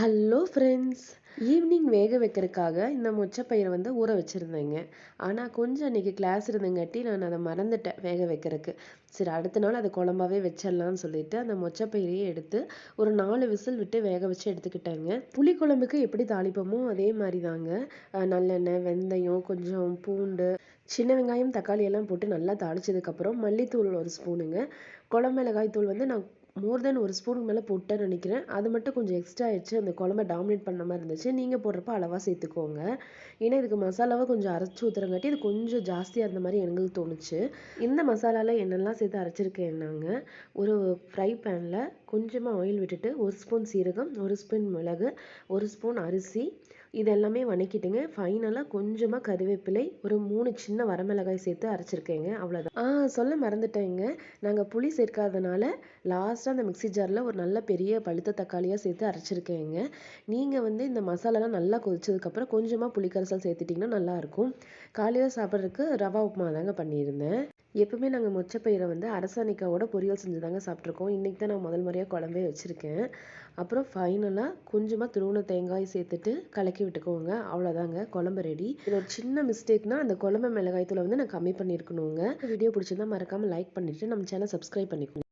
Hello friends evening வேக வைக்கிறதுக்காக இந்த மொச்சப்பயிரை வந்து ஊற வச்சுருந்தேங்க. ஆனால் கொஞ்சம் அன்றைக்கி கிளாஸ் இருந்தங்காட்டி நான் அதை மறந்துட்டேன் வேக வைக்கிறதுக்கு. சரி அடுத்த நாள் அதை குழம்பாவே வச்சிடலான்னு சொல்லிட்டு அந்த மொச்சப்பயிரையே எடுத்து ஒரு நாலு விசில் விட்டு வேக வச்சு எடுத்துக்கிட்டேங்க. புளிக்குழம்புக்கு எப்படி தாளிப்போமோ அதே மாதிரி தாங்க நல்லெண்ணெய் வெந்தயம் கொஞ்சம் பூண்டு சின்ன வெங்காயம் தக்காளி எல்லாம் போட்டு நல்லா தாளிச்சதுக்கப்புறம் மல்லித்தூள் ஒரு ஸ்பூனுங்க. குழம்பு தூள் வந்து நான் மோர் தென் ஒரு ஸ்பூனுக்கு மேலே போட்டேன்னு நினைக்கிறேன். அது மட்டும் கொஞ்சம் எக்ஸ்ட்ரா ஆயிடுச்சு. அந்த குழம்ப டாமினேட் பண்ண மாதிரி இருந்துச்சு. நீங்கள் போடுறப்ப அளவாக சேர்த்துக்கோங்க. ஏன்னா இதுக்கு மசாலாவை கொஞ்சம் அரைச்சி ஊற்றுறங்காட்டி இது கொஞ்சம் ஜாஸ்தியாக இருந்த மாதிரி எங்களுக்கு தோணுச்சு. இந்த மசாலாவில் என்னெல்லாம் சேர்த்து அரைச்சிருக்கேன்னாங்க ஒரு ஃப்ரை பேனில் கொஞ்சமாக ஆயில் விட்டுட்டு ஒரு ஸ்பூன் சீரகம் ஒரு ஸ்பூன் மிளகு ஒரு ஸ்பூன் அரிசி. இது எல்லாமே வணக்கிட்டுங்க ஃபைனலாக கொஞ்சமாக கருவேப்பிலை ஒரு மூணு சின்ன வரமிளகாய் சேர்த்து அரைச்சிருக்கேங்க. அவ்வளோதான் ஆ சொல்ல மறந்துட்டேங்க. நாங்கள் புளி சேர்க்காதனால லாஸ்ட்டாக அந்த மிக்ஸி ஜாரில் ஒரு நல்ல பெரிய பழுத்த தக்காளியாக சேர்த்து அரைச்சிருக்கேங்க. நீங்கள் வந்து இந்த மசாலாலாம் நல்லா கொதிச்சதுக்கப்புறம் கொஞ்சமாக புளிக்கரைசல் சேர்த்துட்டிங்கன்னா நல்லாயிருக்கும். காலையில் சாப்பிட்றதுக்கு ரவா உப்புமா தாங்க பண்ணியிருந்தேன். எப்பவுமே நாங்கள் மொச்சப்பயிரை வந்து அரசாணிக்காவோட பொரியல் செஞ்சு தாங்க சாப்பிட்ருக்கோம் இன்றைக்கி தான் நான் முதல் முறையாக குழம்பே வச்சுருக்கேன். அப்புறம் ஃபைனலாக கொஞ்சமாக துருவன தேங்காய் சேர்த்துட்டு கலக்கி விட்டுக்கோங்க. அவ்வளோதாங்க குழம்பு ரெடி இது ஒரு சின்ன மிஸ்டேக்னால் அந்த குழம்பு மிளகாய் வந்து நான் கம்மி பண்ணியிருக்கணுங்க. வீடியோ பிடிச்சிருந்தா மறக்காமல் லைக் பண்ணிவிட்டு நம்ம சேனல் சப்ஸ்கிரைப் பண்ணிக்கணும்